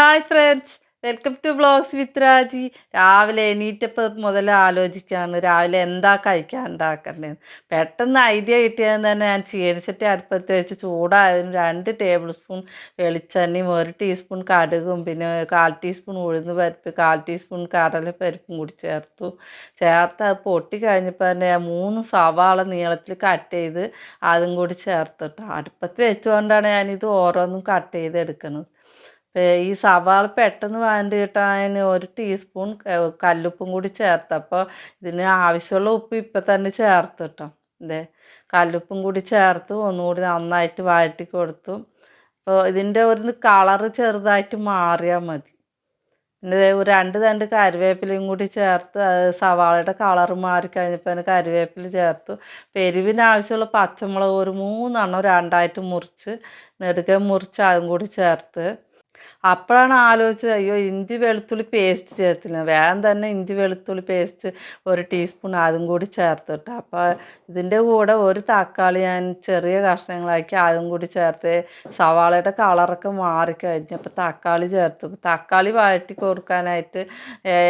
Hi friends welcome to blogs with Raji. രാവിലെ എണീറ്റപ്പോൾ മുതൽ ആലോചിക്കുകയാണ് രാവിലെ എന്താ കഴിക്കാൻ ഉണ്ടാക്കേണ്ടത് പെട്ടെന്ന് ഐഡിയ കിട്ടിയതെന്ന് തന്നെ ഞാൻ ചീനച്ചട്ടി അടുപ്പത്ത് വെച്ച് ചൂടായതിന് രണ്ട് ടേബിൾ സ്പൂൺ വെളിച്ചെണ്ണയും ഒരു ടീസ്പൂൺ കടുകും പിന്നെ കാൽ ടീസ്പൂൺ ഉഴുന്ന് പരിപ്പ് കാൽ ടീസ്പൂൺ കടലപ്പരിപ്പും കൂടി ചേർത്തു. ചേർത്ത് അത് പൊട്ടി കഴിഞ്ഞപ്പോൾ തന്നെ ഞാൻ മൂന്ന് സവാള നീളത്തിൽ കട്ട് ചെയ്ത് അതും കൂടി ചേർത്തിട്ടു. അടുപ്പത്ത് വെച്ചുകൊണ്ടാണ് ഞാനിത് ഓരോന്നും കട്ട് ചെയ്തെടുക്കുന്നത് ഈ സവാള പെട്ടെന്ന് വഴണ്ട് കിട്ടാൻ ഒരു ടീസ്പൂൺ കല്ലുപ്പും കൂടി ചേർത്ത്. അപ്പോൾ ഇതിന് ആവശ്യമുള്ള ഉപ്പ് ഇപ്പം തന്നെ ചേർത്ത് കേട്ടോ ഇതേ കല്ലുപ്പും കൂടി ചേർത്ത് ഒന്നുകൂടി നന്നായിട്ട് വഴറ്റി കൊടുത്തു. അപ്പോൾ ഇതിന്റെ ഒരു കളറ് ചെറുതായിട്ട് മാറിയാൽ മതി. പിന്നെ രണ്ട് തണ്ട് കറിവേപ്പിലയും കൂടി ചേർത്ത് സവാളയുടെ കളർ മാറിക്കഴിഞ്ഞപ്പോൾ അതിന് കറിവേപ്പില ചേർത്തു. പെരുവിന് ആവശ്യമുള്ള പച്ചമുളക് ഒരു മൂന്നെണ്ണം രണ്ടായിട്ട് മുറിച്ച് നെടുകെ മുറിച്ച് അതും കൂടി ചേർത്ത്. അപ്പോഴാണ് ആലോചിച്ചത് അയ്യോ ഇഞ്ചി വെളുത്തുള്ളി പേസ്റ്റ് ചേർത്തില്ല. വേഗം തന്നെ ഇഞ്ചി വെളുത്തുള്ളി പേസ്റ്റ് ഒരു ടീസ്പൂൺ അതും കൂടി ചേർത്തിട്ട് അപ്പോൾ ഇതിന്റെ കൂടെ ഒരു തക്കാളി ഞാൻ ചെറിയ കഷ്ണങ്ങളാക്കി അതും കൂടി ചേർത്ത് സവാളയുടെ കളറൊക്കെ മാറിക്കഴിഞ്ഞപ്പോൾ തക്കാളി ചേർത്തു. തക്കാളി വഴറ്റി കൊടുക്കാനായിട്ട്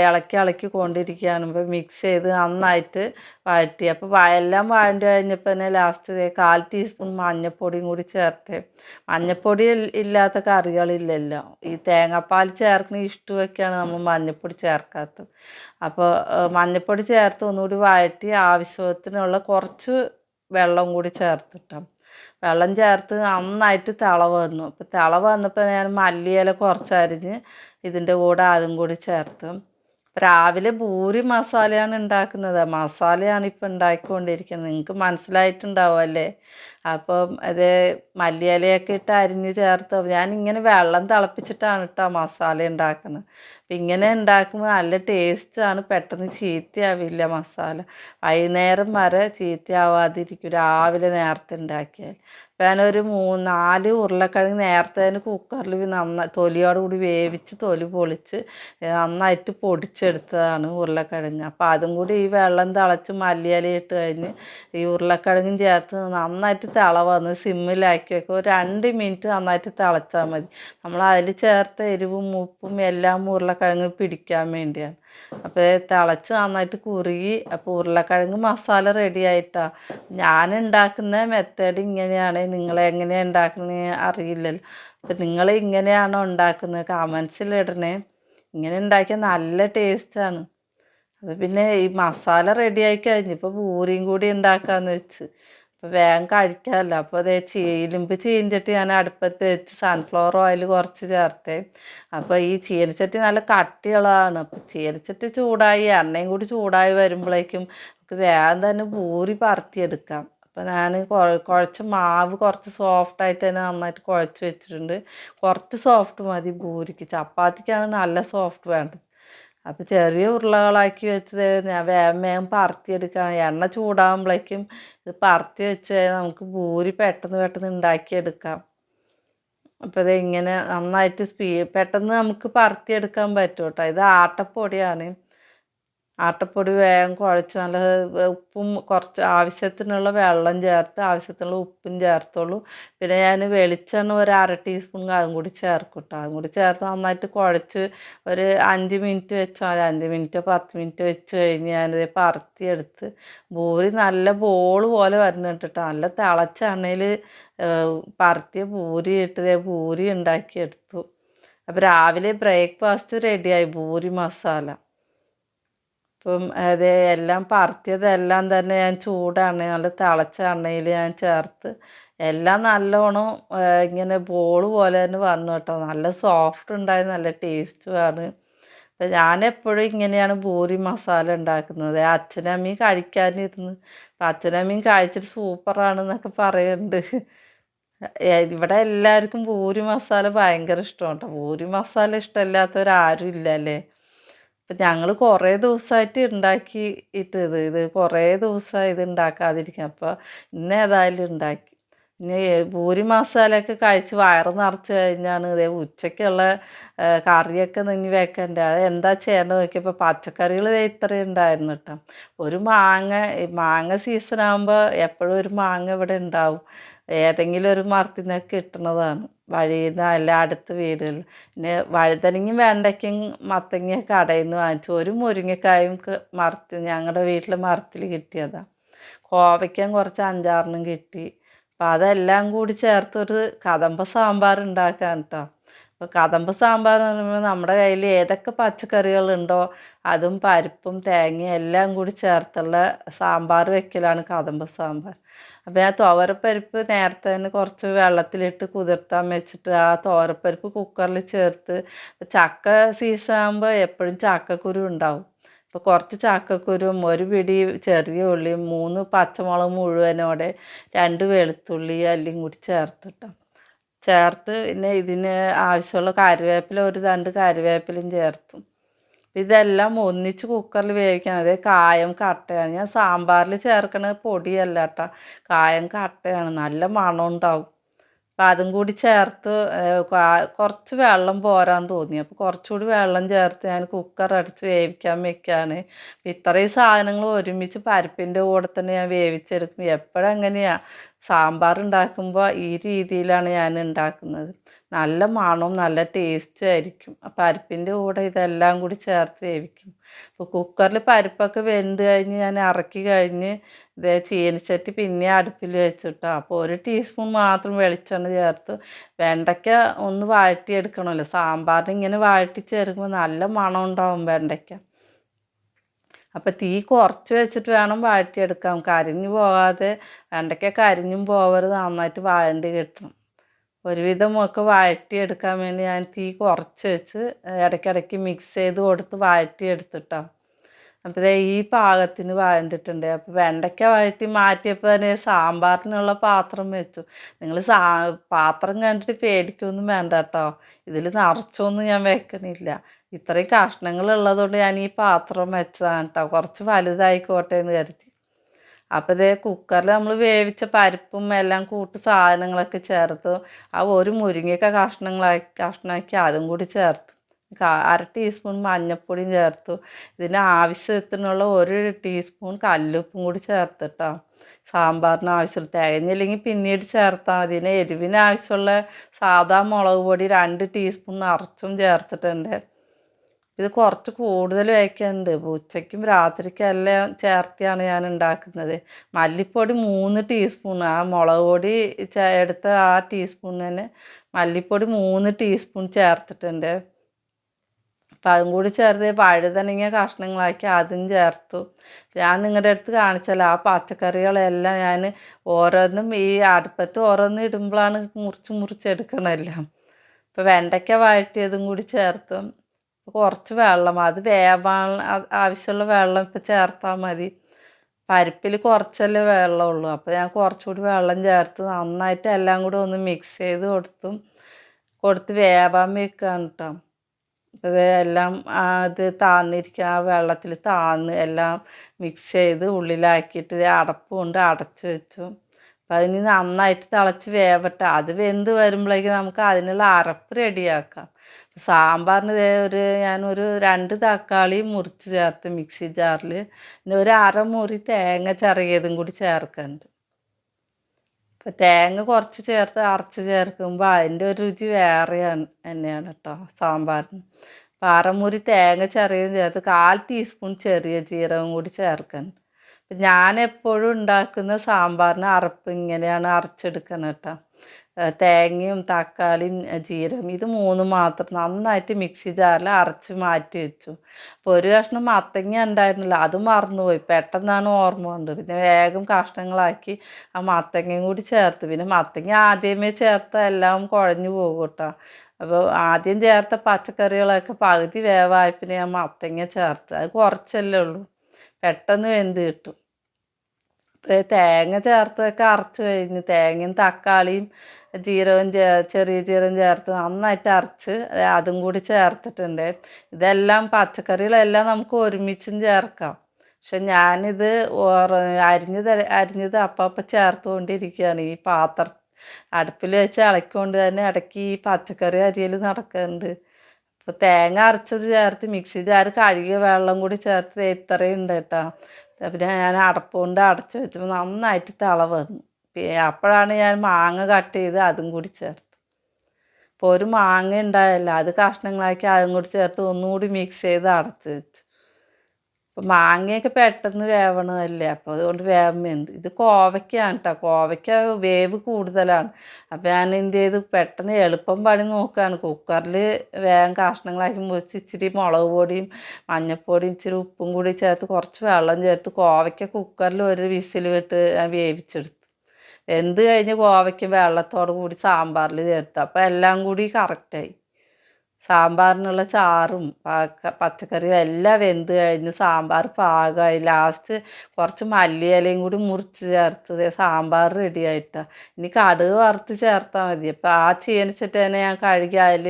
ഇളക്കി ഇളക്കി കൊണ്ടിരിക്കുകയാണ്. ഇപ്പോൾ മിക്സ് ചെയ്ത് നന്നായിട്ട് വഴറ്റി. അപ്പോൾ എല്ലാം വഴണ്ടി കഴിഞ്ഞപ്പോൾ തന്നെ ലാസ്റ്റ് കാൽ ടീസ്പൂൺ മഞ്ഞൾപ്പൊടിയും കൂടി ചേർത്ത്. മഞ്ഞൾപ്പൊടി ഇല്ലാത്ത കറികളില്ലല്ലോ. ഈ തേങ്ങാപ്പാൽ ചേർക്കുന്ന ഇഷ്ടമൊക്കെയാണ് നമ്മൾ മഞ്ഞൾപ്പൊടി ചേർക്കാത്തത്. അപ്പോൾ മഞ്ഞൾപ്പൊടി ചേർത്ത് ഒന്നുകൂടി വഴറ്റി ആവശ്യത്തിനുള്ള കുറച്ച് വെള്ളം കൂടി ചേർത്തിട്ടാം. വെള്ളം ചേർത്ത് നന്നായിട്ട് തിള വന്നു. അപ്പോൾ തിള വന്നപ്പോൾ ഞാൻ മല്ലിയില കുറച്ചരിഞ്ഞ് ഇതിന്റെ കൂടെ അതും കൂടി ചേർത്ത്. രാവിലെ ഭൂരി മസാലയാണ് ഉണ്ടാക്കുന്നത്. മസാലയാണ് ഇപ്പം ഉണ്ടാക്കിക്കൊണ്ടിരിക്കുന്നത്. നിങ്ങൾക്ക് മനസ്സിലായിട്ടുണ്ടാവും അല്ലേ? അപ്പം അത് മല്ലിയിലയൊക്കെ ഇട്ട് അരിഞ്ഞ് ചേർത്ത് ഞാൻ ഇങ്ങനെ വെള്ളം തിളപ്പിച്ചിട്ടാണ് കേട്ടോ മസാല ഉണ്ടാക്കുന്നത്. അപ്പം ഇങ്ങനെ ഉണ്ടാക്കുമ്പോൾ നല്ല ടേസ്റ്റാണ് പെട്ടെന്ന് ചീത്തയാവില്ല മസാല. വൈകുന്നേരം വരെ ചീത്തയാവാതിരിക്കും. രാവിലെ നേരത്തെ ഉണ്ടാക്കിയാൽ അപ്പം ഞാനൊരു മൂന്ന് നാല് ഉരുളക്കിഴങ്ങ് നേരത്തെ തന്നെ കുക്കറിൽ നന്നായി തൊലിയോടുകൂടി വേവിച്ച് തൊലി പൊളിച്ച് നന്നായിട്ട് പൊടിച്ചെടുത്തതാണ് ഉരുളക്കിഴങ്ങ്. അപ്പം അതും കൂടി ഈ വെള്ളം തിളച്ച് മല്ലിയാലിട്ട് കഴിഞ്ഞ് ഈ ഉരുളക്കിഴങ്ങും ചേർത്ത് നന്നായിട്ട് തിള വന്ന് സിമ്മിലാക്കി വെക്കുക ഒരു രണ്ട് മിനിറ്റ് നന്നായിട്ട് തിളച്ചാൽ മതി. നമ്മൾ അതിൽ ചേർത്ത എരിവും ഉപ്പും എല്ലാം ഉരുളക്കിഴങ്ങ് പിടിക്കാൻ വേണ്ടിയാണ്. അപ്പോൾ തിളച്ച് നന്നായിട്ട് കുറുകി അപ്പോൾ ഉരുളക്കിഴങ്ങ് മസാല റെഡി ആയിട്ടാ. ഞാൻ ഉണ്ടാക്കുന്ന മെത്തേഡ് ഇങ്ങനെയാണ്. നിങ്ങൾ എങ്ങനെയാണ് ഉണ്ടാക്കുന്നത് അറിയില്ലല്ലോ. അപ്പോൾ നിങ്ങൾ ഇങ്ങനെയാണോ ഉണ്ടാക്കുന്നത്? കമൻസിൽ ഇടണേ. ഇങ്ങനെ ഉണ്ടാക്കിയാൽ നല്ല ടേസ്റ്റാണ് അപ്പോൾ പിന്നെ ഈ മസാല റെഡി ആയി കഴിഞ്ഞ് ഇപ്പോൾ പൂരിയും കൂടി ഉണ്ടാക്കാമെന്ന് വെച്ച്. അപ്പോൾ വേഗം കഴിക്കാമല്ലോ അപ്പോൾ അതേ ചീലിമ്പ് ചീഞ്ചട്ടി ഞാൻ അടുപ്പത്ത് വെച്ച് സൺഫ്ലവർ ഓയിൽ കുറച്ച് ചേർത്ത്. അപ്പോൾ ഈ ചീനച്ചട്ടി നല്ല കട്ടിയുള്ളതാണ്. അപ്പോൾ ചീനച്ചട്ടി ചൂടായി എണ്ണയും കൂടി ചൂടായി വരുമ്പോഴേക്കും നമുക്ക് വേഗം തന്നെ പൂരി പറത്തിയെടുക്കാം അപ്പോൾ ഞാൻ കുഴച്ച മാവ് കുറച്ച് സോഫ്റ്റായിട്ട് തന്നെ നന്നായിട്ട് കുഴച്ച് വെച്ചിട്ടുണ്ട്. കുറച്ച് സോഫ്റ്റ് മതി. പൂരിക്ക് ചപ്പാത്തിക്കാണ് നല്ല സോഫ്റ്റ് വേണ്ടത്. അപ്പോൾ ചെറിയ ഉരുളകളാക്കി വെച്ചത് ഞാൻ വേഗം വേഗം പറത്തിയെടുക്കുകയാണ് എണ്ണ ചൂടാകുമ്പോഴേക്കും ഇത് പറത്തി വെച്ച് നമുക്ക് പൂരി പെട്ടെന്ന് പെട്ടെന്ന് ഉണ്ടാക്കിയെടുക്കാം. അപ്പോൾ ഇത് നന്നായിട്ട് സ്പീ പെട്ടെന്ന് നമുക്ക് പറത്തിയെടുക്കാൻ പറ്റും കേട്ടോ ഇത് ആട്ടപ്പൊടിയാണ്. ആട്ടപ്പൊടി വേഗം കുഴച്ച് നല്ല ഉപ്പും കുറച്ച് ആവശ്യത്തിനുള്ള വെള്ളം ചേർത്ത് ആവശ്യത്തിനുള്ള ഉപ്പും ചേർത്തോളൂ. പിന്നെ ഞാൻ വെളിച്ചെണ്ണ ഒരു അര ടീസ്പൂൺ അതും കൂടി ചേർക്കും കേട്ടോ അതും കൂടി ചേർത്ത് നന്നായിട്ട് കുഴച്ച് ഒരു അഞ്ച് മിനിറ്റ് വെച്ചാൽ അഞ്ച് മിനിറ്റോ പത്ത് മിനിറ്റ് വെച്ച് കഴിഞ്ഞ് ഞാനിത് പറത്തിയെടുത്ത് പൂരി നല്ല ബോൾ പോലെ വരുന്നുണ്ട് കേട്ടോ നല്ല തിളച്ച എണ്ണയിൽ പറത്തിയ പൂരി ഇട്ട് ദേ പൂരി ഉണ്ടാക്കിയെടുത്തു. അപ്പോൾ രാവിലെ ബ്രേക്ക്ഫാസ്റ്റ് റെഡിയായി പൂരി മസാല. അപ്പം അത് എല്ലാം പറത്തിയതെല്ലാം തന്നെ ഞാൻ ചൂടാണ് നല്ല തിളച്ച എണ്ണയിൽ ഞാൻ ചേർത്ത്. എല്ലാം നല്ലോണം ഇങ്ങനെ ബോൾ പോലെ തന്നെ വന്നു കേട്ടോ. നല്ല സോഫ്റ്റ് ഉണ്ടായി നല്ല ടേസ്റ്റുമാണ് അപ്പം ഞാൻ എപ്പോഴും ഇങ്ങനെയാണ് പൂരി മസാല ഉണ്ടാക്കുന്നത്. അച്ഛനും അമ്മയും കഴിക്കാനിരുന്ന്. അപ്പം അച്ഛനും അമ്മയും കഴിച്ചിട്ട് സൂപ്പറാണെന്നൊക്കെ പറയുന്നുണ്ട് ഇവിടെ എല്ലാവർക്കും പൂരി മസാല ഭയങ്കര ഇഷ്ടമാണ് കേട്ടോ. പൂരി മസാല ഇഷ്ടമില്ലാത്തവരാരും ഇല്ല അല്ലേ? അപ്പം ഞങ്ങൾ കുറേ ദിവസമായിട്ട് ഉണ്ടാക്കി ഇട്ടത് ഇത് കുറേ ദിവസമായി ഇത് ഉണ്ടാക്കാതിരിക്കും അപ്പോൾ ഇന്ന് ഏതായാലും ഉണ്ടാക്കി ഇനി പൂരി മസാലയൊക്കെ കഴിച്ച് വയറ് നിറച്ച് കഴിഞ്ഞാണ് ഇതേ ഉച്ചയ്ക്കുള്ള കറിയൊക്കെ നിന്ന് വെക്കണ്ടേ. അത് എന്താ ചെയ്യേണ്ടത് നോക്കിയപ്പോൾ പച്ചക്കറികൾ ഇത്രയും ഉണ്ടായിരുന്നു കേട്ടോ. ഒരു മാങ്ങ മാങ്ങ സീസൺ ആകുമ്പോൾ എപ്പോഴും ഒരു മാങ്ങ ഇവിടെ ഉണ്ടാവും ഏതെങ്കിലും ഒരു മരത്തിൽ നിന്നൊക്കെ കിട്ടുന്നതാണ് വഴിയിൽ എല്ലാ അടുത്ത വീടുകളിൽ പിന്നെ വഴുതനങ്ങയും വെണ്ടയ്ക്കും മത്തങ്ങയും കടയിൽ നിന്ന് വാങ്ങിച്ചു ഒരു മുരിങ്ങക്കായും മരത്തിൽ ഞങ്ങളുടെ വീട്ടിൽ മരത്തിൽ കിട്ടിയതാണ് കോവയ്ക്കാൻ കുറച്ച് അഞ്ചാറിനും കിട്ടി. അപ്പം അതെല്ലാം കൂടി ചേർത്തൊരു കദമ്പ സാമ്പാർ ഉണ്ടാക്കാൻ കേട്ടോ അപ്പോൾ കദമ്പ സാമ്പാർ എന്ന് പറയുമ്പോൾ നമ്മുടെ കയ്യിൽ ഏതൊക്കെ പച്ചക്കറികളുണ്ടോ അതും പരിപ്പും തേങ്ങയും എല്ലാം കൂടി ചേർത്തുള്ള സാമ്പാർ വെക്കലാണ് കദമ്പ സാമ്പാർ അപ്പോൾ ആ തോരപ്പരിപ്പ് നേരത്തെ തന്നെ കുറച്ച് വെള്ളത്തിലിട്ട് കുതിർത്താൻ വെച്ചിട്ട് ആ തോരപ്പരിപ്പ് കുക്കറിൽ ചേർത്ത് ചക്ക സീസൺ ആകുമ്പോൾ എപ്പോഴും ചക്കക്കുരു ഉണ്ടാവും. അപ്പോൾ കുറച്ച് ചക്കക്കുരും ഒരു പിടി ചെറിയ ഉള്ളിയും മൂന്ന് പച്ചമുളക് മുഴുവനോടെ രണ്ട് വെളുത്തുള്ളി എല്ലാം കൂടി ചേർത്തിട്ടോ. ചേർത്ത് പിന്നെ ഇതിന് ആവശ്യമുള്ള കറിവേപ്പില ഒരു രണ്ട് കറിവേപ്പിലയും ചേർത്തു. ഇതെല്ലാം ഒന്നിച്ച് കുക്കറിൽ വേവിക്കണം. അതേ കായം കട്ടയാണ്. ഞാൻ സാമ്പാറിൽ ചേർക്കണ പൊടിയല്ല കേട്ടോ കായം കട്ടയാണ്. നല്ല മണം ഉണ്ടാവും. അപ്പം അതും കൂടി ചേർത്ത് കുറച്ച് വെള്ളം പോരാൻ തോന്നി. അപ്പോൾ കുറച്ചുകൂടി വെള്ളം ചേർത്ത് ഞാൻ കുക്കർ അടിച്ച് വേവിക്കാൻ വെക്കുകയാണ് ഇത്രയും സാധനങ്ങൾ ഒരുമിച്ച് പരിപ്പിന്റെ കൂടെ തന്നെ ഞാൻ വേവിച്ചെടുക്കും. എപ്പോഴെങ്ങനെയാണ് സാമ്പാർ ഉണ്ടാക്കുമ്പോൾ ഈ രീതിയിലാണ് ഞാൻ ഉണ്ടാക്കുന്നത് നല്ല മണവും നല്ല ടേസ്റ്റും ആയിരിക്കും. ആ പരിപ്പിന്റെ കൂടെ ഇതെല്ലാം കൂടി ചേർത്ത് വേവിക്കും. അപ്പോൾ കുക്കറിൽ പരിപ്പൊക്കെ വെന്ത് കഴിഞ്ഞ് ഞാൻ ഇറക്കി കഴിഞ്ഞ് ഇതേ ചീനച്ചട്ടി പിന്നെ അടുപ്പിൽ വെച്ചിട്ടോ. അപ്പോൾ ഒരു ടീസ്പൂൺ മാത്രം വെളിച്ചെണ്ണ ചേർത്ത്. വെണ്ടയ്ക്ക ഒന്ന് വഴറ്റിയെടുക്കണമല്ലോ സാമ്പാറിന് ഇങ്ങനെ വഴറ്റി ചേർക്കുമ്പോൾ നല്ല മണം ഉണ്ടാവും വെണ്ടയ്ക്ക. അപ്പം തീ കുറച്ച് വെച്ചിട്ട് വേണം വാഴ്ത്തിയെടുക്കാം കരിഞ്ഞു പോകാതെ വെണ്ടയ്ക്ക കരിഞ്ഞും പോവരുത് നന്നായിട്ട് വാഴേണ്ടി കിട്ടണം. ഒരുവിധം ഒക്കെ വഴറ്റിയെടുക്കാൻ വേണ്ടി ഞാൻ തീ കുറച്ച് വെച്ച് ഇടയ്ക്കിടയ്ക്ക് മിക്സ് ചെയ്ത് കൊടുത്ത് വഴറ്റിയെടുത്തിട്ടോ അപ്പോൾ ഈ പാകത്തിന് വഴണ്ടിട്ടുണ്ട്. അപ്പോൾ വെണ്ടയ്ക്ക വഴറ്റി മാറ്റിയപ്പോൾ തന്നെ സാമ്പാറിനുള്ള പാത്രം വെച്ചു. നിങ്ങൾ സാ പാത്രം കണ്ടിട്ട് പേടിക്കൊന്നും വേണ്ട കേട്ടോ ഇതിൽ നിറച്ചൊന്നും ഞാൻ വെക്കണില്ല. ഇത്രയും കഷ്ണങ്ങൾ ഉള്ളതുകൊണ്ട് ഞാൻ ഈ പാത്രം വെച്ചതാണ് കേട്ടോ കുറച്ച് വലുതായിക്കോട്ടെ എന്ന് കരുതി അപ്പോൾ ഇതേ കുക്കറിൽ നമ്മൾ വേവിച്ച പരിപ്പും എല്ലാം കൂട്ട് സാധനങ്ങളൊക്കെ ചേർത്തു. ആ ഒരു മുരിങ്ങയൊക്കെ കഷ്ണങ്ങളാക്കി കഷ്ണമാക്കി അതും കൂടി ചേർത്തു. അര ടീസ്പൂൺ മഞ്ഞൾപ്പൊടിയും ചേർത്തു. ഇതിന് ആവശ്യത്തിനുള്ള ഒരു ടീസ്പൂൺ കല്ലുപ്പും കൂടി ചേർത്തിട്ടോ. സാമ്പാറിന് ആവശ്യമുള്ള തികഞ്ഞില്ലെങ്കിൽ പിന്നീട് ചേർത്താൽ മതി. എരിവിന് ആവശ്യമുള്ള സാധാ മുളക് പൊടി രണ്ട് ടീസ്പൂൺ നിറച്ചും ചേർത്തിട്ടുണ്ട്. ഇത് കുറച്ച് കൂടുതൽ വയ്ക്കാനുണ്ട് ഉച്ചയ്ക്കും രാത്രിക്കും എല്ലാം ചേർത്തിയാണ് ഞാൻ ഉണ്ടാക്കുന്നത്. മല്ലിപ്പൊടി മൂന്ന് ടീസ്പൂൺ ആ മുളക് പൊടി എടുത്ത ആ ടീസ്പൂൺ തന്നെ മല്ലിപ്പൊടി മൂന്ന് ടീസ്പൂൺ ചേർത്തിട്ടുണ്ട്. അപ്പം അതും കൂടി ചേർത്ത് പഴുതനങ്ങിയ കഷ്ണങ്ങളാക്കി അതും ചേർത്തു. ഞാൻ നിങ്ങളുടെ അടുത്ത് കാണിച്ചാൽ ആ പച്ചക്കറികളെല്ലാം ഞാൻ ഓരോന്നും ഈ അടുപ്പത്ത് ഓരോന്ന് ഇടുമ്പോഴാണ് മുറിച്ച് മുറിച്ചെടുക്കണമെല്ലാം ഇപ്പോൾ വെണ്ടയ്ക്ക വഴറ്റിയതും കൂടി ചേർത്തു. കുറച്ച് വെള്ളം അത് വേവാൻ ആവശ്യമുള്ള വെള്ളം ഇപ്പം ചേർത്താൽ മതി. പരിപ്പിൽ കുറച്ചല്ലേ വെള്ളമുള്ളൂ. അപ്പോൾ ഞാൻ കുറച്ചുകൂടി വെള്ളം ചേർത്ത് നന്നായിട്ട് എല്ലാം കൂടി ഒന്ന് മിക്സ് ചെയ്ത് കൊടുത്തും കൊടുത്ത് വേവാൻ വെക്കുകയാണ് കേട്ടോ അത് എല്ലാം ഇത് താന്നിരിക്കുക ആ വെള്ളത്തിൽ താന്ന് എല്ലാം മിക്സ് ചെയ്ത് ഉള്ളിലാക്കിയിട്ട് അടപ്പ് കൊണ്ട് അടച്ച് വെച്ചു. അപ്പം അതിന് നന്നായിട്ട് തിളച്ച് വേവട്ടെ. അത് വെന്ത് വരുമ്പോഴേക്കും നമുക്ക് അതിനുള്ള അരപ്പ് റെഡിയാക്കാം. സാമ്പാറിന് ഒരു ഞാനൊരു രണ്ട് തക്കാളി മുറിച്ച് ചേർത്ത് മിക്സി ജാറിൽ പിന്നെ ഒരു അരമുറി തേങ്ങ ചിറകിയതും കൂടി ചേർക്കുന്നുണ്ട് അപ്പം തേങ്ങ കുറച്ച് ചേർത്ത് അരച്ച് ചേർക്കുമ്പോൾ അതിന്റെ ഒരു രുചി വേറെയാണ് തന്നെയാണ് കേട്ടോ സാമ്പാറിന്. അപ്പം അരമുറി തേങ്ങ ചെറിയതും ചേർത്ത് കാൽ ടീസ്പൂൺ ചെറിയ ജീരകം കൂടി ചേർക്കുന്നുണ്ട് ഞാൻ എപ്പോഴും ഉണ്ടാക്കുന്ന സാമ്പാറിന് അരപ്പ് ഇങ്ങനെയാണ് അരച്ചെടുക്കണം കേട്ടോ. തേങ്ങയും തക്കാളിയും ജീരകം ഇത് മൂന്ന് മാത്രം നന്നായിട്ട് മിക്സി ജാറിൽ അരച്ച് മാറ്റി വെച്ചു. അപ്പോൾ ഒരു കഷ്ണം മത്തങ്ങ ഉണ്ടായിരുന്നില്ല അത് മറന്നുപോയി. പെട്ടെന്നാണ് ഓർമ്മ വന്നത്. പിന്നെ വേഗം കഷ്ണങ്ങളാക്കി ആ മത്തങ്ങയും കൂടി ചേർത്ത്. പിന്നെ മത്തങ്ങ ആദ്യമേ ചേർത്ത എല്ലാം കുഴഞ്ഞു പോകും കേട്ടോ. അപ്പോൾ ആദ്യം ചേർത്ത പച്ചക്കറികളൊക്കെ പകുതി വേവായപ്പിന് ഞാൻ മത്തങ്ങ ചേർത്ത് അത് കുറച്ചല്ലേ ഉള്ളൂ. പെട്ടെന്ന് വെന്ത് കിട്ടും. തേങ്ങ ചേർത്തൊക്കെ അരച്ച് കഴിഞ്ഞ് തേങ്ങയും തക്കാളിയും ജീരകവും ചേ- ചെറിയ ജീരകം ചേർത്ത് നന്നായിട്ട് അരച്ച് അതും കൂടി ചേർത്തിട്ടുണ്ട്. ഇതെല്ലാം പച്ചക്കറികളെല്ലാം നമുക്ക് ഒരുമിച്ചും ചേർക്കാം. പക്ഷെ ഞാനിത് അരിഞ്ഞ് തര അരിഞ്ഞത് അപ്പം അപ്പം ചേർത്തുകൊണ്ടിരിക്കുകയാണ്. ഈ പാത്രം അടുപ്പിൽ വെച്ച് ഇളക്കിക്കൊണ്ട് തന്നെ ഇടയ്ക്ക് ഈ പച്ചക്കറി അരിയൽ നടക്കുന്നുണ്ട് അപ്പോൾ തേങ്ങ അരച്ചത് ചേർത്ത് മിക്സി ജാർ കഴുകിയ വെള്ളം കൂടി ചേർത്ത് ഇത്രയും ഉണ്ട് കേട്ടോ. പിന്നെ ഞാൻ അടപ്പ് അടച്ചു അടച്ച് വെച്ചപ്പോൾ നന്നായിട്ട് തള വന്നു. അപ്പോഴാണ് ഞാൻ മാങ്ങ കട്ട് ചെയ്ത് അതും കൂടി ചേർത്ത്. ഇപ്പോൾ ഒരു മാങ്ങ ഉണ്ടായല്ല അത് കഷ്ണങ്ങളാക്കി അതും കൂടി ചേർത്ത് ഒന്നുകൂടി മിക്സ് ചെയ്ത് അടച്ചു വെച്ചു. അപ്പം മാങ്ങയൊക്കെ പെട്ടെന്ന് വേവണതല്ലേ? അപ്പോൾ അതുകൊണ്ട് വേഗം ഇത് കോവയ്ക്കാണ് കേട്ടോ കോവയ്ക്ക വേവ് കൂടുതലാണ്. അപ്പോൾ ഞാൻ എന്ത് ചെയ്തു? പെട്ടെന്ന് എളുപ്പം പണി നോക്കുകയാണ്. കുക്കറിൽ വേഗം കഷ്ണങ്ങളാക്കി മുറിച്ച് ഇച്ചിരി മുളക് പൊടിയും മഞ്ഞൾപ്പൊടിയും ഇച്ചിരി ഉപ്പും കൂടി ചേർത്ത് കുറച്ച് വെള്ളം ചേർത്ത് കോവയ്ക്ക കുക്കറിൽ ഒരു വിസിൽ വിട്ട് ഞാൻ വേവിച്ചെടുത്തു. വെന്ത് കഴിഞ്ഞ് കോവയ്ക്ക് വെള്ളത്തോട് കൂടി സാമ്പാറിൽ ചേർത്ത്. അപ്പോൾ എല്ലാം കൂടി കറക്റ്റായി. സാമ്പാറിനുള്ള ചാറും പച്ചക്കറിയും എല്ലാം വെന്ത് കഴിഞ്ഞ് സാമ്പാർ പാകമായി ലാസ്റ്റ് കുറച്ച് മല്ലിയിലയും കൂടി മുറിച്ച് ചേർത്ത് സാമ്പാർ റെഡി ആയിട്ടാ. ഇനി കടുക് വറുത്ത് ചേർത്താൽ മതി. അപ്പോൾ ആ ചീനച്ചിട്ട് തന്നെ ഞാൻ കഴുകി അതിൽ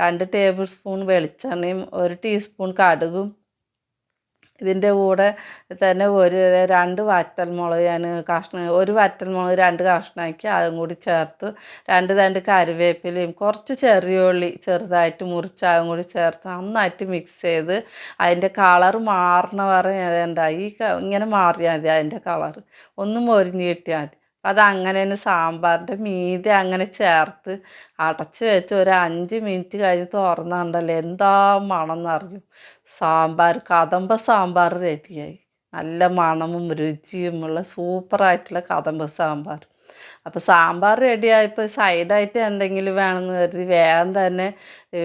രണ്ട് ടേബിൾ സ്പൂൺ വെളിച്ചെണ്ണയും ഒരു ടീസ്പൂൺ കടുകും ഇതിന്റെ കൂടെ തന്നെ ഒരു രണ്ട് വറ്റൽമുളക് ഞാൻ കഷ്ണം ഒരു വറ്റൽമുളക് രണ്ട് കഷ്ണമാക്കി അതും കൂടി ചേർത്ത് രണ്ട് രണ്ട് കറിവേപ്പിലയും കുറച്ച് ചെറിയ ഉള്ളി ചെറുതായിട്ട് മുറിച്ച് അതും കൂടി ചേർത്ത് നന്നായിട്ട് മിക്സ് ചെയ്ത് അതിന്റെ കളർ മാറണ എന്താ ഈ ഇങ്ങനെ മാറിയാൽ മതി അതിന്റെ കളർ ഒന്ന് മൊരിഞ്ഞ് കിട്ടിയാൽ മതി. അത് അങ്ങനെ തന്നെ സാമ്പാറിന്റെ മീതെ അങ്ങനെ ചേർത്ത് അടച്ച് വെച്ച് ഒരു അഞ്ച് മിനിറ്റ് കഴിഞ്ഞ് തുറന്നുണ്ടല്ലോ എന്താ മണം എന്നറിയും സാമ്പാർ കദമ്പ സാമ്പാർ റെഡിയായി. നല്ല മണമും രുചിയുമുള്ള സൂപ്പറായിട്ടുള്ള കദമ്പ സാമ്പാർ. അപ്പോൾ സാമ്പാർ റെഡിയായപ്പോൾ സൈഡായിട്ട് എന്തെങ്കിലും വേണമെന്ന് കരുതി വേഗം തന്നെ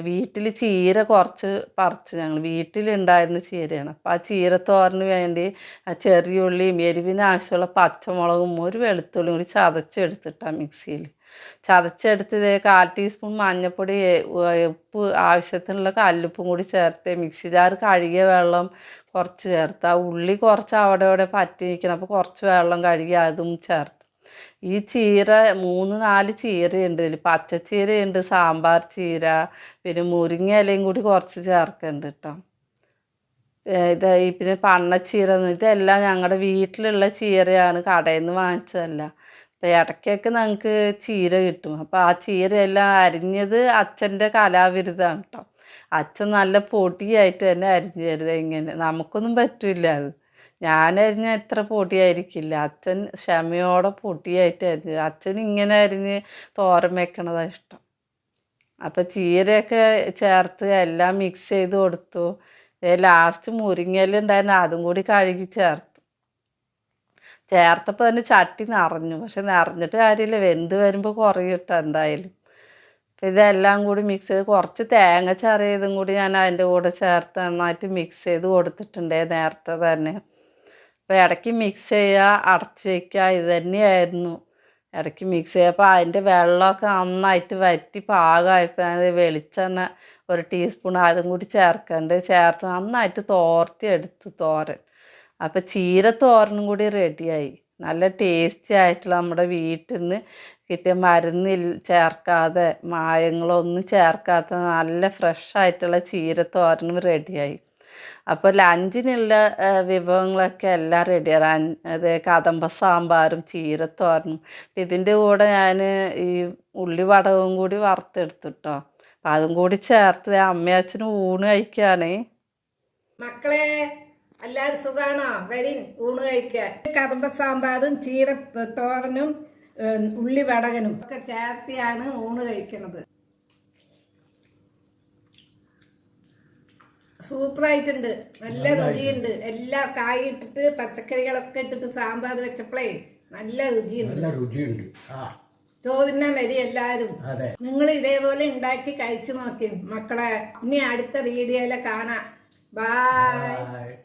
വീട്ടിൽ ചീര കുറച്ച് പറിച്ചു ഞങ്ങൾ വീട്ടിലുണ്ടായിരുന്ന ചീരയാണ്. അപ്പോൾ ആ ചീരത്തോരന് വേണ്ടി ആ ചെറിയ ഉള്ളിയും എരിവിന് ആവശ്യമുള്ള പച്ചമുളകും ഒരു വെളുത്തുള്ളിയും കൂടി ചതച്ചെടുത്തിട്ടാണ് മിക്സിയിൽ ചതച്ചെടുത്ത് ഇതേ കാൽ ടീസ്പൂൺ മഞ്ഞൾപ്പൊടി ഉപ്പ് ആവശ്യത്തിനുള്ള കല്ലുപ്പും കൂടി ചേർത്ത് മിക്സി ജാർ കഴുകിയ വെള്ളം കുറച്ച് ചേർത്ത്. ആ ഉള്ളി കുറച്ച് അവിടെ അവിടെ പറ്റി നിൽക്കണം. അപ്പോൾ കുറച്ച് വെള്ളം കഴുകി അതും ചേർത്ത്. ഈ ചീര മൂന്ന് നാല് ചീരയുണ്ട്. ഇതിൽ പച്ചച്ചീരയുണ്ട് സാമ്പാർ ചീര പിന്നെ മുരിങ്ങ ഇലയും കൂടി കുറച്ച് ചേർക്കുന്നുണ്ട് കേട്ടോ. ഇത് പിന്നെ പണ്ണച്ചീര ഇതെല്ലാം ഞങ്ങളുടെ വീട്ടിലുള്ള ചീരയാണ്. കടയിൽ നിന്ന് വാങ്ങിച്ചതല്ല. അപ്പോൾ ഇടയ്ക്കൊക്കെ ഞങ്ങൾക്ക് ചീര കിട്ടും. അപ്പോൾ ആ ചീരയെല്ലാം അരിഞ്ഞത് അച്ഛന്റെ കലാവിരുദ്ധമാണ് കേട്ടോ അച്ഛൻ നല്ല പൊടിയായിട്ട് തന്നെ അരിഞ്ഞു തരുത് ഇങ്ങനെ. നമുക്കൊന്നും പറ്റില്ല അത്. ഞാൻ അരിഞ്ഞ എത്ര പൊടിയായിരിക്കില്ല. അച്ഛൻ ക്ഷമയോടെ പൊടിയായിട്ട് അരിഞ്ഞു അച്ഛൻ ഇങ്ങനെ അരിഞ്ഞ് തോരൻ വെക്കണതാണ് ഇഷ്ടം. അപ്പോൾ ചീരയൊക്കെ ചേർത്ത് എല്ലാം മിക്സ് ചെയ്ത് കൊടുത്തു. ലാസ്റ്റ് മുരിങ്ങയിലുണ്ടായിരുന്നു അതും കൂടി കഴുകി ചേർത്തു. ചേർത്തപ്പോൾ തന്നെ ചട്ടി നിറഞ്ഞു. പക്ഷെ നിറഞ്ഞിട്ട് കാര്യമില്ല. വെന്ത് വരുമ്പോൾ കുറയും എന്തായാലും. അപ്പം ഇതെല്ലാം കൂടി മിക്സ് ചെയ്ത് കുറച്ച് തേങ്ങ ചെറിയതും കൂടി ഞാൻ അതിന്റെ കൂടെ ചേർത്ത് നന്നായിട്ട് മിക്സ് ചെയ്ത് കൊടുത്തിട്ടുണ്ട് നേരത്തെ തന്നെ. അപ്പോൾ ഇടയ്ക്ക് മിക്സ് ചെയ്യുക അടച്ച് വയ്ക്കുക ഇത് തന്നെയായിരുന്നു. ഇടയ്ക്ക് മിക്സ് ചെയ്യുക. അതിന്റെ വെള്ളമൊക്കെ നന്നായിട്ട് വറ്റി പാകമായപ്പോൾ ഞാൻ വെളിച്ചെണ്ണ ഒരു ടീസ്പൂൺ അതും കൂടി ചേർക്കുന്നുണ്ട് ചേർത്ത് നന്നായിട്ട് തോർത്തി എടുത്ത് തോരൻ. അപ്പോൾ ചീര തോരനും കൂടി റെഡിയായി നല്ല ടേസ്റ്റി ആയിട്ടുള്ള നമ്മുടെ വീട്ടിൽ നിന്ന് കിട്ടിയ മരുന്നിൽ ചേർക്കാതെ മായങ്ങളൊന്നും ചേർക്കാത്ത നല്ല ഫ്രഷ് ആയിട്ടുള്ള ചീര തോരനും റെഡിയായി അപ്പോൾ ലഞ്ചിനുള്ള വിഭവങ്ങളൊക്കെ എല്ലാം റെഡിയാണ് അത് കദമ്പ സാമ്പാറും ചീരത്തോരനും. ഇതിന്റെ കൂടെ ഞാൻ ഈ ഉള്ളി വടകവും കൂടി വറുത്തെടുത്തു കേട്ടോ അപ്പം അതും കൂടി ചേർത്ത് അമ്മയച്ഛനും ഊണ് കഴിക്കുകയാണേ മക്കളെ എല്ലാവരും സുഖാണോ? വരിൻ ഊണ് കഴിക്കാൻ. കദമ്പ സാമ്പാറും ചീര തോരനും ഉള്ളി വടകനും ഒക്കെ ചേർത്തിയാണ് ഊണ് കഴിക്കുന്നത്. സൂപ്പറായിട്ടുണ്ട്. നല്ല രുചിയുണ്ട്. എല്ലാ കായ് ഇട്ടിട്ട് പച്ചക്കറികളൊക്കെ ഇട്ടിട്ട് സാമ്പാർ വെച്ചപ്പോഴേ നല്ല രുചിയുണ്ട്. നല്ല രുചിയുണ്ട്. വരി എല്ലാരും നിങ്ങൾ ഇതേപോലെ ഉണ്ടാക്കി കഴിച്ചു നോക്കി മക്കളെ. ഇനി അടുത്ത വീഡിയോയിലെ കാണാം. ബൈ ആ,